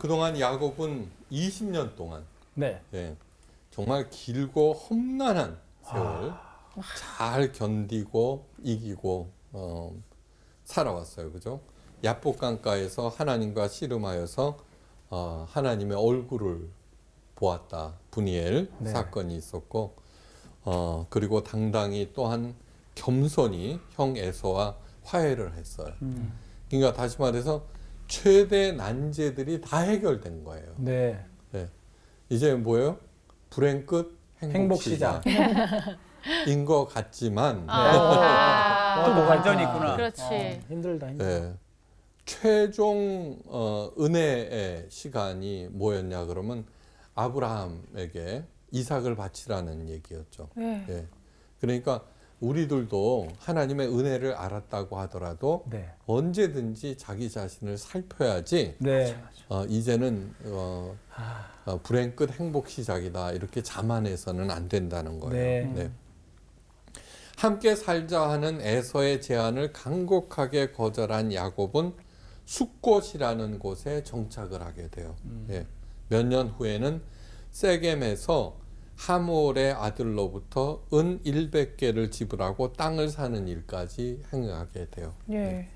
그동안 야곱은 20년 동안 네. 예, 정말 길고 험난한 세월 잘 견디고 이기고 어, 살아왔어요. 그죠? 야복 강가에서 하나님과 씨름하여서 어, 하나님의 얼굴을 보았다. 분이엘 네. 사건이 있었고 어, 그리고 당당히 또한 겸손히 형 에서와 화해를 했어요. 음. 그러니까 다시 말해서 최대 난제들이 다 해결된 거예요. 네. 이제 뭐예요? 불행 끝 행복, 행복 시작. 인 것 같지만 아. 또 뭐가 완전히 있구나. 그렇지. 어, 힘들다. 힘들다. 예, 최종 어, 은혜의 시간이 뭐였냐 그러면 아브라함에게 이삭을 바치라는 얘기였죠. 네. 예. 그러니까 우리들도 하나님의 은혜를 알았다고 하더라도 네. 언제든지 자기 자신을 살펴야지 네. 어, 이제는 어, 아, 어, 불행 끝 행복 시작이다 이렇게 자만해서는 안 된다는 거예요. 네. 네. 함께 살자 하는 에서의 제안을 간곡하게 거절한 야곱은 숫곳이라는 곳에 정착을 하게 돼요. 음. 예. 몇년 후에는 세겜에서 하몰의 아들로부터 은 100개를 지불하고 땅을 사는 일까지 행하게 돼요. 예.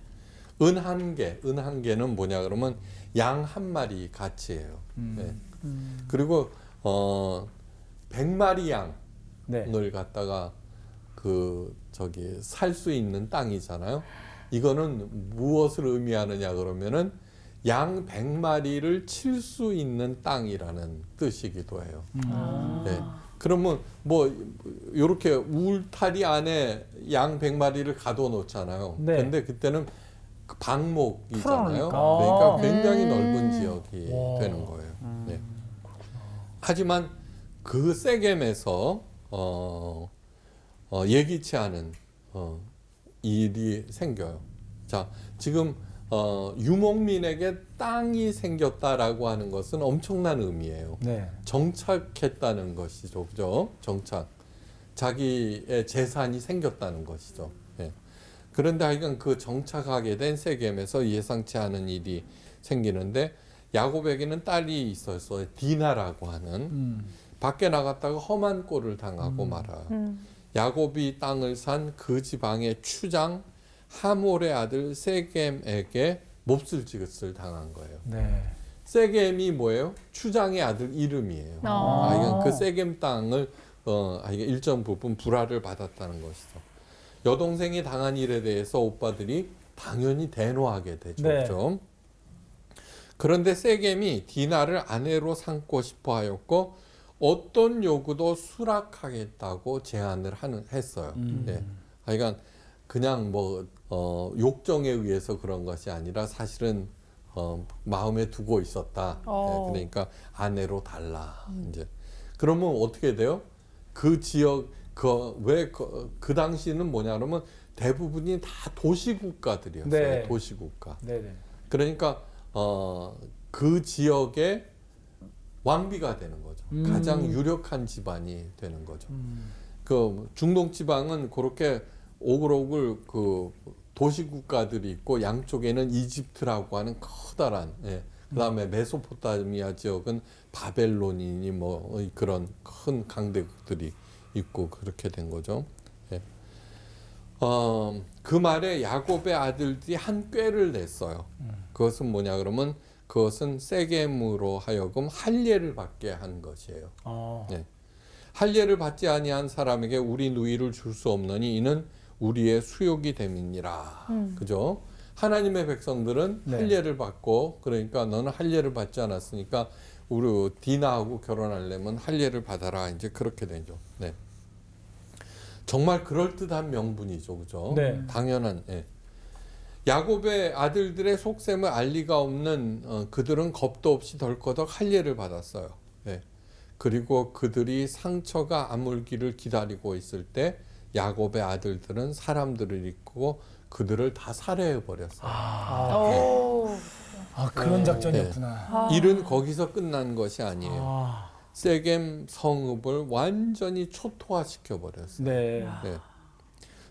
은한 개, 은 한 개는 뭐냐 그러면 양 한 마리 가치예요. 음. 네. 음. 그리고 어 100마리 네. 양을 갖다가 그 저기 살 수 있는 땅이잖아요. 이거는 무엇을 의미하느냐 그러면은 양 100마리를 칠 수 있는 땅이라는 뜻이기도 해요. 음. 네. 그러면 뭐 요렇게 울타리 안에 양 100마리를 가둬 놓잖아요. 네. 근데 그때는 그 방목이잖아요. 풀어놓으니까. 그러니까 아. 굉장히 음. 넓은 지역이 와. 되는 거예요. 음. 네. 하지만 그 세겜에서 어, 어, 예기치 않은 어, 일이 생겨요. 자, 지금 어, 유목민에게 땅이 생겼다라고 하는 것은 엄청난 의미예요. 네. 정착했다는 것이죠. 그죠? 정착. 자기의 재산이 생겼다는 것이죠. 예. 그런데 하여간 그 정착하게 된 세겜에서 예상치 않은 일이 생기는데 야곱에게는 딸이 있었어요. 디나라고 하는 음. 밖에 나갔다가 험한 꼴을 당하고 말아요. 음. 야곱이 땅을 산 그 지방의 추장 하몰의 아들 세겜에게 몹쓸 짓을 당한 거예요. 네. 세겜이 뭐예요? 추장의 아들 이름이에요. 어. 아, 이건 그 세겜 땅을 어, 아, 이게 일정 부분 불화를 받았다는 것이죠. 여동생이 당한 일에 대해서 오빠들이 당연히 대노하게 되죠. 네. 그죠? 그런데 세겜이 디나를 아내로 삼고 싶어 하였고 어떤 요구도 수락하겠다고 제안을 하는 했어요. 음. 예. 하여간 그냥 뭐 어, 욕정에 의해서 그런 것이 아니라 사실은 어, 마음에 두고 있었다. 어. 예, 그러니까 아내로 달라. 이제 그러면 어떻게 돼요? 그 지역 그왜그 그 당시는 뭐냐 그러면 대부분이 다 도시 국가들이었어요. 네. 도시 국가. 네네. 그러니까 어, 그 지역의 왕비가 되는 거죠. 음. 가장 유력한 집안이 되는 거죠. 음. 그 중동 지방은 그렇게 오글오글 그 도시 국가들이 있고 양쪽에는 이집트라고 하는 커다란 예. 그다음에 메소포타미아 지역은 바벨론이니 뭐 그런 큰 강대국들이 있고 그렇게 된 거죠. 예. 어, 그 말에 야곱의 아들들이 한 꾀를 냈어요. 그것은 뭐냐 그러면 그것은 세겜으로 하여금 할례를 받게 한 것이에요. 어. 네. 할례를 받지 아니한 사람에게 우리 누이를 줄 수 없느니 이는 우리의 수욕이 됨이니라. 음. 그죠? 하나님의 백성들은 네. 할례를 받고 그러니까 너는 할례를 받지 않았으니까 우리 디나하고 결혼하려면 할례를 받아라. 이제 그렇게 되죠. 네. 정말 그럴듯한 명분이죠. 그죠? 네. 당연한 예. 야곱의 아들들의 속셈을 알 리가 없는 어, 그들은 겁도 없이 덜커덕 할례를 받았어요. 예. 그리고 그들이 상처가 아물기를 기다리고 있을 때 야곱의 아들들은 사람들을 잊고 그들을 다 살해해 버렸어요. 아, 오. 아 그런 네. 작전이었구나. 아. 일은 거기서 끝난 것이 아니에요. 아. 세겜 성읍을 완전히 초토화시켜 버렸어요. 네. 예.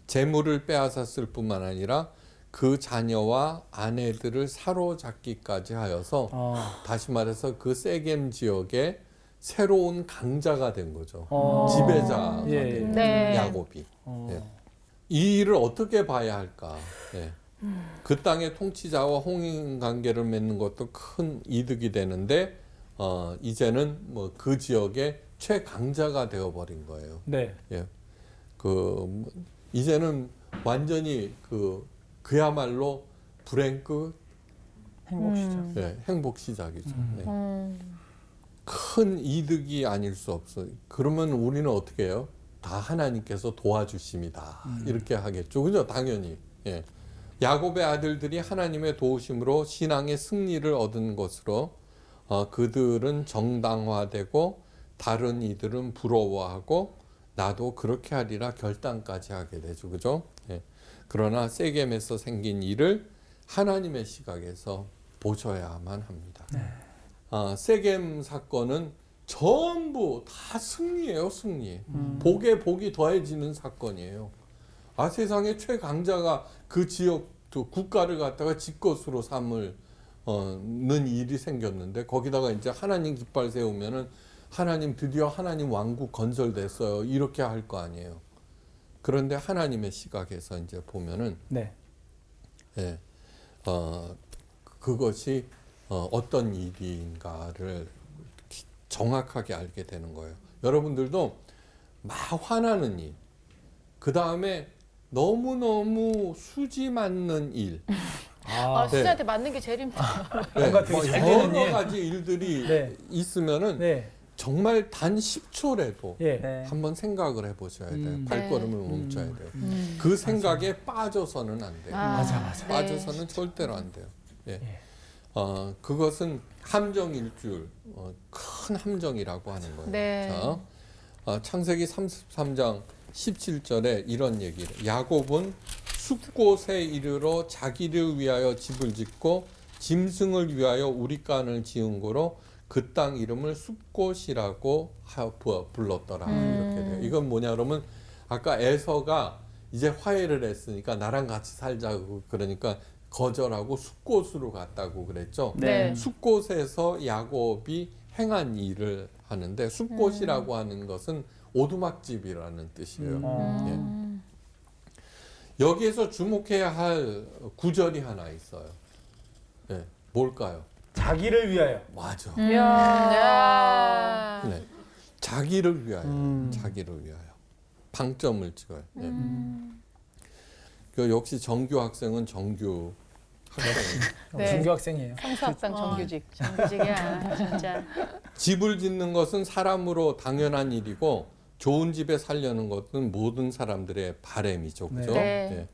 재물을 빼앗았을 뿐만 아니라 그 자녀와 아내들을 사로잡기까지 하여서 어. 다시 말해서 그 세겜 지역에 새로운 강자가 된 거죠. 어. 지배자가 예, 된 네. 야곱이. 어. 예. 이 일을 어떻게 봐야 할까? 예. 그 땅의 통치자와 홍인 관계를 맺는 것도 큰 이득이 되는데 어, 이제는 뭐 그 지역의 최강자가 되어버린 거예요. 네. 예. 그 뭐, 이제는 완전히 그 그야말로 불행 끝 행복 시작. 음. 예, 행복 시작이죠. 예. 음. 큰 이득이 아닐 수 없어요. 그러면 우리는 어떻게 해요? 다 하나님께서 도와주심이다. 음. 이렇게 하겠죠. 그죠? 당연히. 예. 야곱의 아들들이 하나님의 도우심으로 신앙의 승리를 얻은 것으로 어, 그들은 정당화되고 다른 이들은 부러워하고 나도 그렇게 하리라 결단까지 하게 되죠. 그죠? 예. 그러나 세겜에서 생긴 일을 하나님의 시각에서 보셔야만 합니다. 아, 세겜 사건은 전부 다 승리예요, 승리. 복에 복이 더해지는 사건이에요. 아, 세상에 최강자가 그 지역, 또 국가를 갖다가 지 것으로 삼을, 어, 는 일이 생겼는데, 거기다가 이제 하나님 깃발 세우면은, 하나님 드디어 하나님 왕국 건설됐어요. 이렇게 할 거 아니에요. 그런데 하나님의 시각에서 이제 보면은, 네. 예, 어, 그것이 어, 어떤 일인가를 기- 정확하게 알게 되는 거예요. 여러분들도 막 화나는 일, 그 다음에 너무너무 수지 맞는 일, 아, 아, 수지한테 맞는 게 제일 힘들어요. 뭔가 되게 뭐잘 되는 여러 일. 가지 일들이 네. 있으면은 네. 정말 단 10초라도 예. 네. 한번 생각을 해보셔야 돼요. 음. 발걸음을 네. 멈춰야 돼요. 음. 그 생각에 빠져서는 안 돼요. 아, 맞아, 맞아. 네. 빠져서는 절대로 안 돼요. 예. 예. 어, 그것은 함정일 줄, 어, 큰 함정이라고 하는 거예요. 네. 자, 어, 창세기 33장 17절에 이런 얘기를. 야곱은 숲곳에 이르러 자기를 위하여 집을 짓고 짐승을 위하여 우리간을 지은 거로 그 땅 이름을 숲곳이라고 불렀더라. 음. 이렇게 돼요. 이건 뭐냐 그러면 아까 에서가 이제 화해를 했으니까 나랑 같이 살자고 그러니까 거절하고 숲곳으로 갔다고 그랬죠. 네. 숲곳에서 야곱이 행한 일을 하는데 숲곳이라고 하는 것은 오두막집이라는 뜻이에요. 어. 음. 여기에서 주목해야 할 구절이 하나 있어요. 네, 뭘까요? 자기를 위하여. 맞아. 음. 야. 네. 자기를 위하여, 음. 자기를 위하여 방점을 찍어요. 네. 음. 그 역시 정규 학생은 정규. 네. 중교 학생이에요. 성수학당 정규직. 정규직이야, 진짜. 집을 짓는 것은 사람으로 당연한 일이고 좋은 집에 살려는 것은 모든 사람들의 바램이죠. 그죠? 네.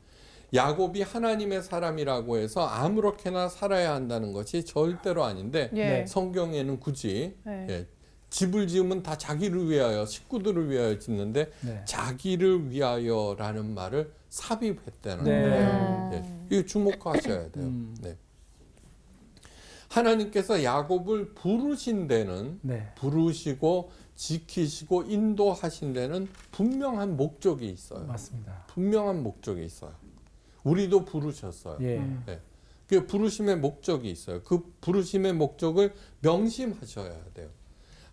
야곱이 하나님의 사람이라고 해서 아무렇게나 살아야 한다는 것이 절대로 아닌데 예. 네. 성경에는 굳이 네. 예, 집을 지으면 다 자기를 위하여 식구들을 위하여 짓는데 네. 자기를 위하여라는 말을 삽입했다는 네. 거예요. 음. 예, 이거 주목하셔야 돼요. 음. 네. 하나님께서 야곱을 부르신 데는 네. 부르시고 지키시고 인도하신 데는 분명한 목적이 있어요. 맞습니다. 분명한 목적이 있어요. 우리도 부르셨어요. 예. 음. 그 부르심의 목적이 있어요. 그 부르심의 목적을 명심하셔야 돼요.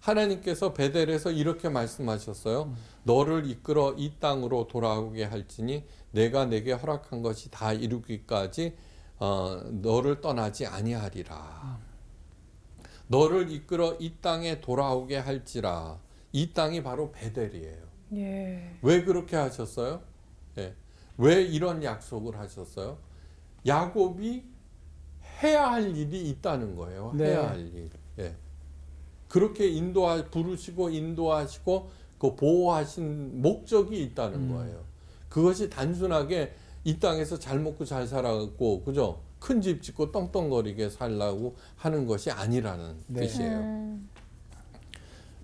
하나님께서 베델에서 이렇게 말씀하셨어요. 너를 이끌어 이 땅으로 돌아오게 할지니 내가 내게 허락한 것이 다 이루기까지 어, 너를 떠나지 아니하리라. 너를 이끌어 이 땅에 돌아오게 할지라. 이 땅이 바로 베델이에요. 예. 왜 그렇게 하셨어요? 예. 왜 이런 약속을 하셨어요? 야곱이 해야 할 일이 있다는 거예요. 네. 해야 할 일. 예. 그렇게 인도하 부르시고 인도하시고 그 보호하신 목적이 있다는 음. 거예요. 그것이 단순하게 이 땅에서 잘 먹고 잘 살아갖고 그죠? 큰 집 짓고 떵떵거리게 살라고 하는 것이 아니라는 네. 뜻이에요. 음.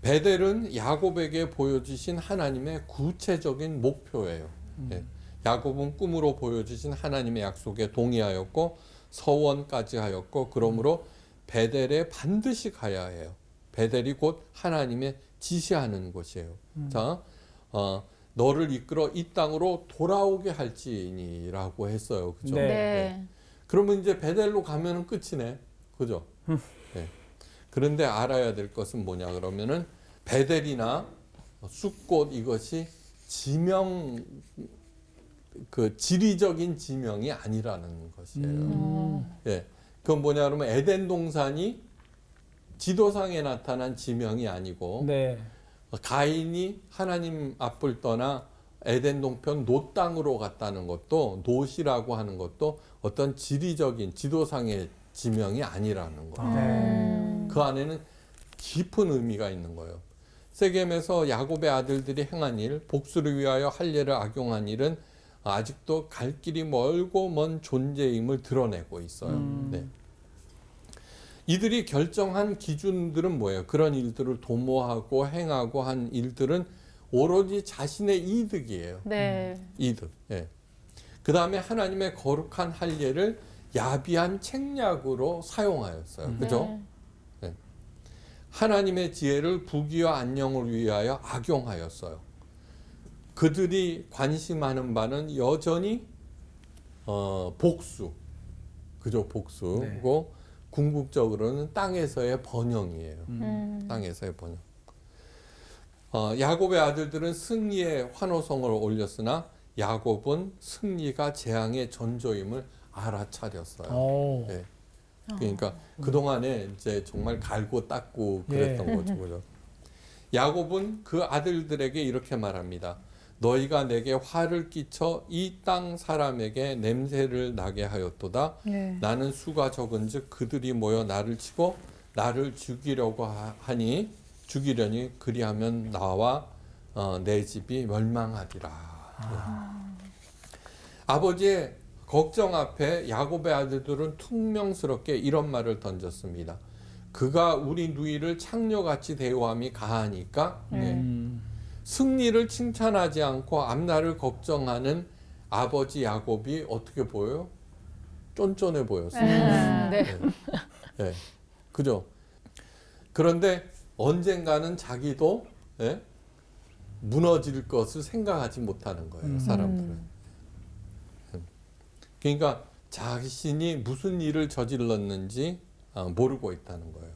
베델은 야곱에게 보여주신 하나님의 구체적인 목표예요. 예. 야곱은 꿈으로 보여주신 하나님의 약속에 동의하였고 서원까지 하였고 그러므로 베델에 반드시 가야 해요. 베델이 곧 하나님의 지시하는 곳이에요. 자, 어, 너를 이끌어 이 땅으로 돌아오게 할지니라고 했어요. 그죠? 네. 네. 그러면 이제 베델로 가면은 끝이네. 그죠? 네. 그런데 알아야 될 것은 뭐냐 그러면은 베델이나 숫꽃 이것이 지명 그 지리적인 지명이 아니라는 것이에요. 음. 예. 그건 뭐냐 그러면 에덴 동산이 지도상에 나타난 지명이 아니고 네. 가인이 하나님 앞을 떠나 에덴 동편 노 땅으로 갔다는 것도 노시라고 하는 것도 어떤 지리적인 지도상의 지명이 아니라는 거예요. 음. 그 안에는 깊은 의미가 있는 거예요. 세겜에서 야곱의 아들들이 행한 일, 복수를 위하여 할례를 악용한 일은 아직도 갈 길이 멀고 먼 존재임을 드러내고 있어요. 음. 네. 이들이 결정한 기준들은 뭐예요? 그런 일들을 도모하고 행하고 한 일들은 오로지 자신의 이득이에요. 네. 이득. 예. 그 다음에 하나님의 거룩한 할례를 야비한 책략으로 사용하였어요. 음. 그죠? 네. 하나님의 지혜를 부귀와 안녕을 위하여 악용하였어요. 그들이 관심하는 바는 여전히 어, 복수, 그죠? 복수고 궁극적으로는 땅에서의 번영이에요. 음. 땅에서의 번영. 어, 야곱의 아들들은 승리의 환호성을 올렸으나 야곱은 승리가 재앙의 전조임을 알아차렸어요. 오. 네. 그러니까 그 동안에 이제 정말 갈고 닦고 그랬던 예. 거죠? 야곱은 그 아들들에게 이렇게 말합니다. 너희가 내게 화를 끼쳐 이 땅 사람에게 냄새를 나게 하였도다. 네. 나는 수가 적은즉 그들이 모여 나를 치고 나를 죽이려고 하- 하니 죽이려니 그리하면 나와 어, 내 집이 멸망하리라. 예. 아버지의 걱정 앞에 야곱의 아들들은 퉁명스럽게 이런 말을 던졌습니다. 그가 우리 누이를 창녀같이 대우함이 가하니까 예. 음. 승리를 칭찬하지 않고 앞날을 걱정하는 아버지 야곱이 어떻게 보여요? 쫀쫀해 보였어요. 음. 네. 네. 네. 그죠? 그런데 언젠가는 자기도 예? 무너질 것을 생각하지 못하는 거예요, 음. 사람들은. 음. 그러니까 자신이 무슨 일을 저질렀는지 아, 모르고 있다는 거예요.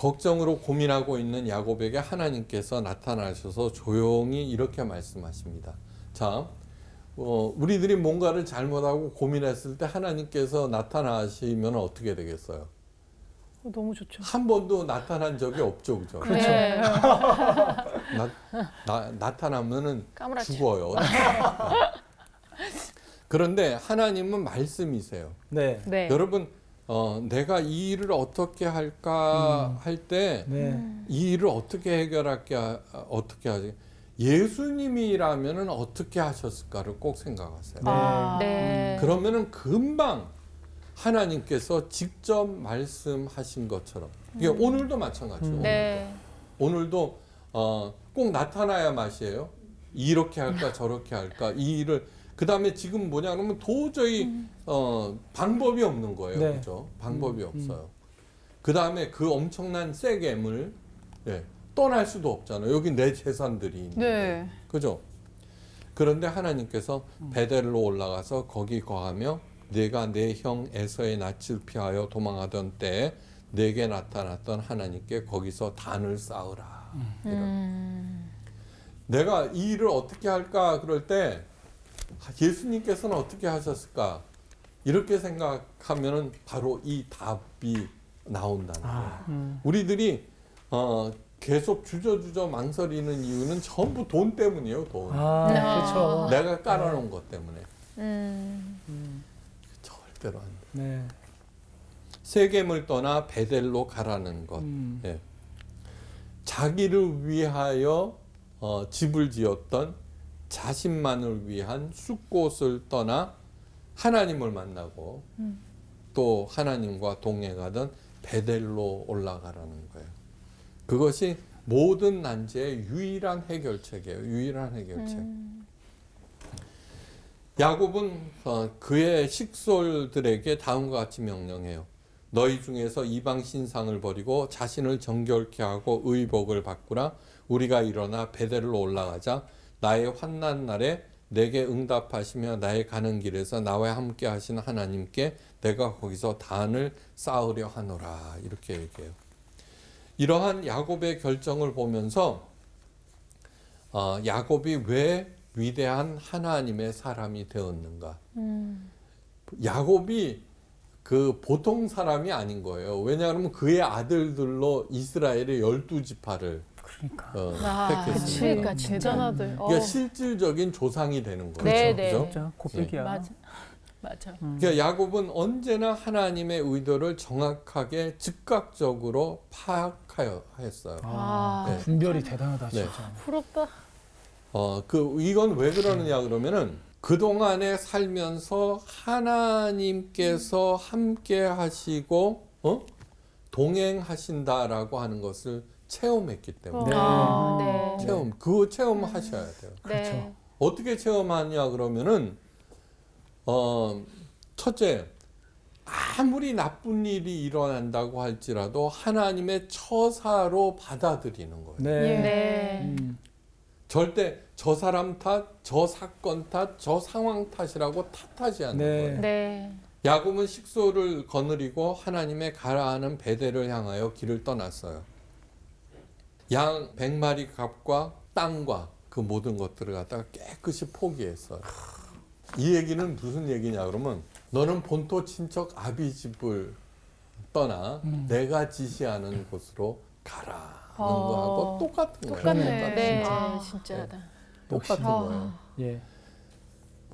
걱정으로 고민하고 있는 야곱에게 하나님께서 나타나셔서 조용히 이렇게 말씀하십니다. 자, 어, 우리들이 뭔가를 잘못하고 고민했을 때 하나님께서 나타나시면 어떻게 되겠어요? 어, 너무 좋죠. 한 번도 나타난 적이 없죠, 그죠? 그렇죠. 네. 나, 나, 나타나면은 까무라쳐. 죽어요. 그런데 하나님은 말씀이세요. 네. 네. 여러분, 어, 내가 이 일을 어떻게 할까 음. 할때이 네. 일을 어떻게 해결할게 하- 어떻게 하지? 예수님이라면은 어떻게 하셨을까를 꼭 생각하세요. 아, 네. 그러면은 금방 하나님께서 직접 말씀하신 것처럼 이게 오늘도 마찬가지죠. 음. 네. 오늘도 어, 꼭 나타나야 맛이에요. 이렇게 할까 저렇게 할까 이 일을 그 다음에 지금 뭐냐 그러면 도저히 어, 방법이 없는 거예요. 네. 그죠? 방법이 음, 없어요. 그 다음에 그 엄청난 세겜을 예, 떠날 수도 없잖아요. 여기 내 재산들이 있는데. 네. 그죠? 그런데 하나님께서 베델로 올라가서 거기 거하며 내가 내 형 에서의 낯을 피하여 도망하던 때에 내게 나타났던 하나님께 거기서 단을 쌓으라. 이런. 음. 내가 이 일을 어떻게 할까 그럴 때 예수님께서는 어떻게 하셨을까? 이렇게 생각하면은 바로 이 답이 나온다는 거예요. 아. 음. 우리들이 어, 계속 주저주저 망설이는 이유는 전부 돈 때문이에요, 돈. 아, 그렇죠. 내가 깔아놓은 것 때문에 음. 음. 절대로 안 돼. 네. 세겜을 떠나 베델로 가라는 것. 음. 예. 자기를 위하여 어, 집을 지었던 자신만을 위한 숲곳을 떠나 하나님을 만나고 음. 또 하나님과 동행하던 베델로 올라가라는 거예요. 그것이 모든 난제의 유일한 해결책이에요. 유일한 해결책. 음. 야곱은 어, 그의 식솔들에게 다음과 같이 명령해요. 너희 중에서 이방 신상을 버리고 자신을 정결케 하고 의복을 바꾸라 우리가 일어나 베델로 올라가자 나의 환난 날에 내게 응답하시며 나의 가는 길에서 나와 함께 하신 하나님께 내가 거기서 단을 쌓으려 하노라 이렇게 얘기해요. 이러한 야곱의 결정을 보면서 어, 야곱이 왜 위대한 하나님의 사람이 되었는가? 음. 야곱이 그 보통 사람이 아닌 거예요. 왜냐하면 그의 아들들로 이스라엘의 열두 지파를 그러니까. 어, 아, 택했으니까. 그러니까 대단하들. 어. 그러니까 실질적인 조상이 되는 거죠. 네, 네. 그죠? 진짜 곱빼기야. 맞아. 맞아. 그러니까 야곱은 언제나 하나님의 의도를 정확하게 즉각적으로 파악하여 했어요. 아, 아, 그 분별이 대단하다 네. 진짜. 부럽다. 어, 그 이건 왜 그러느냐 그러면은 그 동안에 살면서 하나님께서 함께 하시고 어? 동행하신다라고 하는 것을 체험했기 때문에 아, 네. 체험 그 체험 하셔야 돼요. 네. 그렇죠. 어떻게 체험하냐 그러면은 어 첫째 아무리 나쁜 일이 일어난다고 할지라도 하나님의 처사로 받아들이는 거예요. 네. 네. 음. 절대 저 사람 탓, 저 사건 탓, 저 상황 탓이라고 탓하지 않는 네. 거예요. 네. 야곱은 식소를 거느리고 하나님의 가라하는 베델을 향하여 길을 떠났어요. 양 100마리 값과 땅과 그 모든 것들을 갖다가 깨끗이 포기했어요. 이 얘기는 무슨 얘기냐 그러면 너는 본토 친척 아비 집을 떠나 음. 내가 지시하는 곳으로 가라 하는 어. 거하고 똑같은 거예요. 똑같네. 네. 진짜. 진짜다. 똑같은 아. 거예요. 예.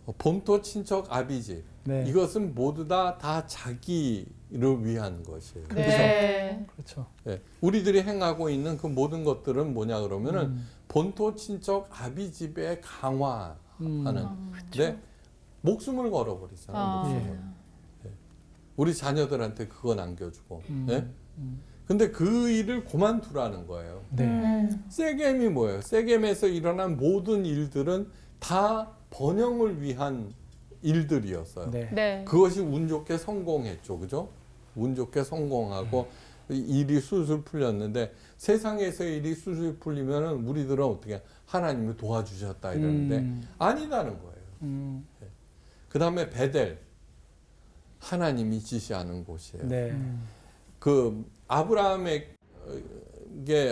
어, 본토 친척 아비 집 네. 이것은 모두 다 다 자기를 위한 것이에요. 네. 그렇죠. 예, 우리들이 행하고 있는 그 모든 것들은 뭐냐 그러면은 음. 본토 친척 아비 집에 강화하는 음. 네 목숨을 걸어버리잖아요. 아. 목숨을. 예. 우리 자녀들한테 그거 남겨주고. 음. 예? 음. 근데 그 일을 그만두라는 거예요. 네. 음. 세겜이 뭐예요? 세겜에서 일어난 모든 일들은 다 번영을 위한 일들이었어요. 네. 네. 그것이 운 좋게 성공했죠. 그죠? 운 좋게 성공하고 이 일이 술술 풀렸는데 세상에서의 일이 술술 풀리면은 우리들은 어떻게 하나님이 도와주셨다 이러는데 음. 아니다는 거예요. 음. 그 다음에 베델 하나님이 지시하는 곳이에요. 네. 그 아브라함에게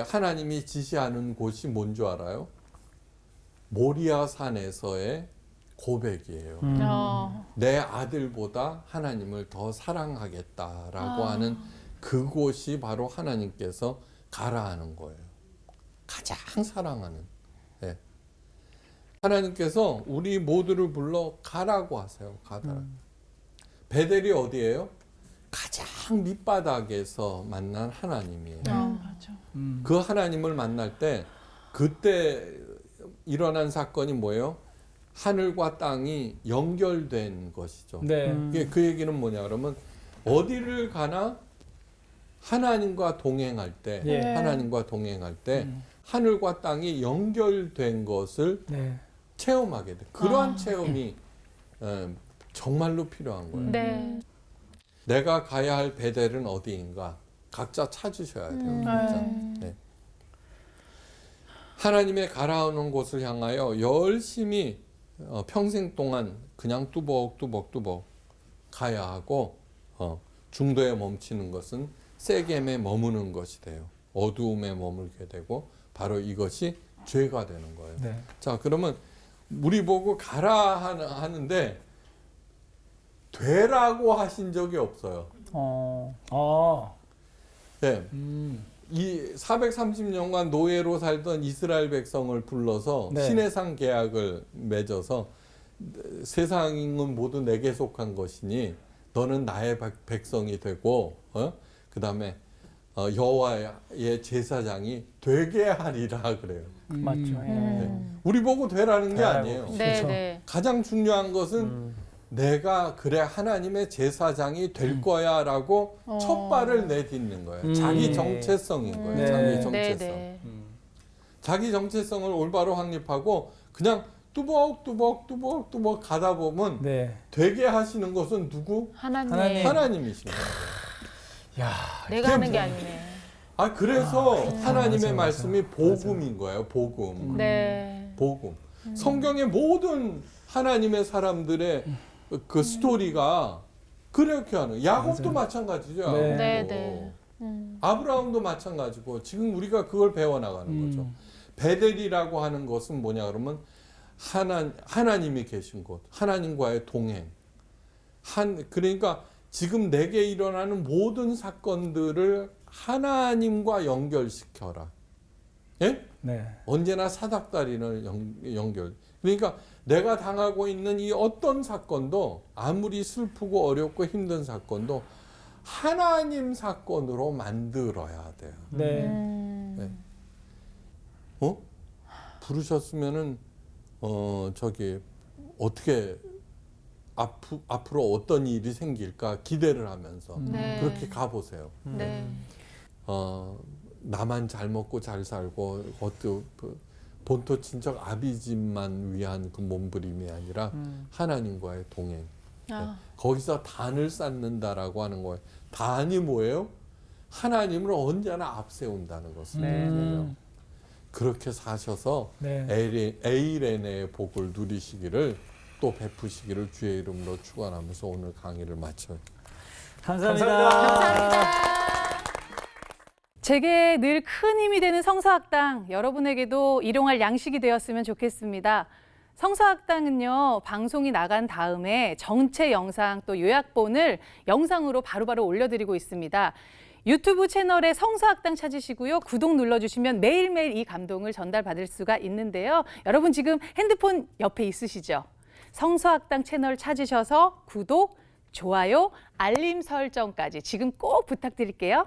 하나님이 지시하는 곳이 뭔 줄 알아요? 모리아 산에서의 고백이에요. 음. 어. 내 아들보다 하나님을 더 사랑하겠다라고 아. 하는 그곳이 바로 하나님께서 가라 하는 거예요. 가장 사랑하는. 예. 하나님께서 우리 모두를 불러 가라고 하세요. 가라. 음. 베델이 어디예요? 가장 밑바닥에서 만난 하나님이에요. 어, 맞아. 음. 그 하나님을 만날 때 그때 일어난 사건이 뭐예요? 하늘과 땅이 연결된 것이죠. 네. 음. 이게 그 얘기는 뭐냐 그러면 어디를 가나 하나님과 동행할 때 예. 하나님과 동행할 때 음. 하늘과 땅이 연결된 것을 네. 체험하게 돼. 그러한 아. 체험이 어, 정말로 필요한 거예요. 네. 내가 가야 할 베델은 어디인가 각자 찾으셔야 돼요. 음. 네. 네. 하나님의 가라오는 곳을 향하여 열심히 어, 평생 동안 그냥 뚜벅뚜벅뚜벅 가야 하고 어, 중도에 멈추는 것은 세겜에 머무는 것이 돼요. 어두움에 머물게 되고 바로 이것이 죄가 되는 거예요. 네. 자 그러면 우리 보고 가라 하는- 하는데 되라고 하신 적이 없어요. 어. 아. 네. 음. 이 430년간 노예로 살던 이스라엘 백성을 불러서 네. 신해상 계약을 맺어서 세상은 모두 내게 속한 것이니 너는 나의 백- 백성이 되고 어? 그다음에 어, 여호와의 제사장이 되게 하리라 그래요. 음. 맞죠. 예. 음. 우리 보고 되라는 게. 아니에요. 네, 그렇죠. 네. 가장 중요한 것은 음. 내가 그래 하나님의 제사장이 될 음. 거야라고 어. 첫 발을 내딛는 거예요. 음. 자기 정체성인 거예요. 네. 자기 네, 정체성. 네. 음. 자기 정체성을 올바로 확립하고 그냥 뚜벅 뚜벅 뚜벅 뚜벅 가다 보면 네. 되게 하시는 것은 누구? 하나님. 하나님. 하나님이신 거예요. 야, 내가 하는 게 아니네. 아 그래서 하나님의 맞아, 맞아. 말씀이 복음인 거예요. 복음. 네. 복음. 성경의 모든 하나님의 사람들의 그 스토리가 그렇게 하는. 야곱도 맞아요. 마찬가지죠. 네. 네, 네. 음. 아브라함도 마찬가지고 지금 우리가 그걸 배워 나가는 음. 거죠. 베델이라고 하는 것은 뭐냐 그러면 하나 하나님이 계신 곳, 하나님과의 동행. 한 그러니까 지금 내게 일어나는 모든 사건들을 하나님과 연결시켜라. 예? 네. 언제나 사닥다리를 연, 연결. 그러니까 내가 당하고 있는 이 어떤 사건도 아무리 슬프고 어렵고 힘든 사건도 하나님 사건으로 만들어야 돼요. 네. 음. 네. 어? 부르셨으면은 어 저기 어떻게 앞, 앞으로 어떤 일이 생길까 기대를 하면서 네. 그렇게 가보세요. 네. 어, 나만 잘 먹고 잘 살고 어떤 그 본토 친척 아비집만 위한 그 몸부림이 아니라 음. 하나님과의 동행. 아. 거기서 단을 쌓는다라고 하는 거예요. 단이 뭐예요? 하나님을 언제나 앞세운다는 것을 네. 얘기해요. 그렇게 사셔서 네. 에이- 에이레네의 복을 누리시기를 또 베푸시기를 주의 이름으로 축원하면서 오늘 강의를 마쳐요. 감사합니다. 제게 늘 큰 힘이 되는 성서학당 여러분에게도 일용할 양식이 되었으면 좋겠습니다. 성서학당은요 방송이 나간 다음에 전체 영상 또 요약본을 영상으로 바로 바로 올려드리고 있습니다. 유튜브 채널에 성서학당 찾으시고요 구독 눌러주시면 매일매일 이 감동을 전달받을 수가 있는데요. 여러분 지금 핸드폰 옆에 있으시죠? 성서학당 채널 찾으셔서 구독, 좋아요, 알림 설정까지 지금 꼭 부탁드릴게요.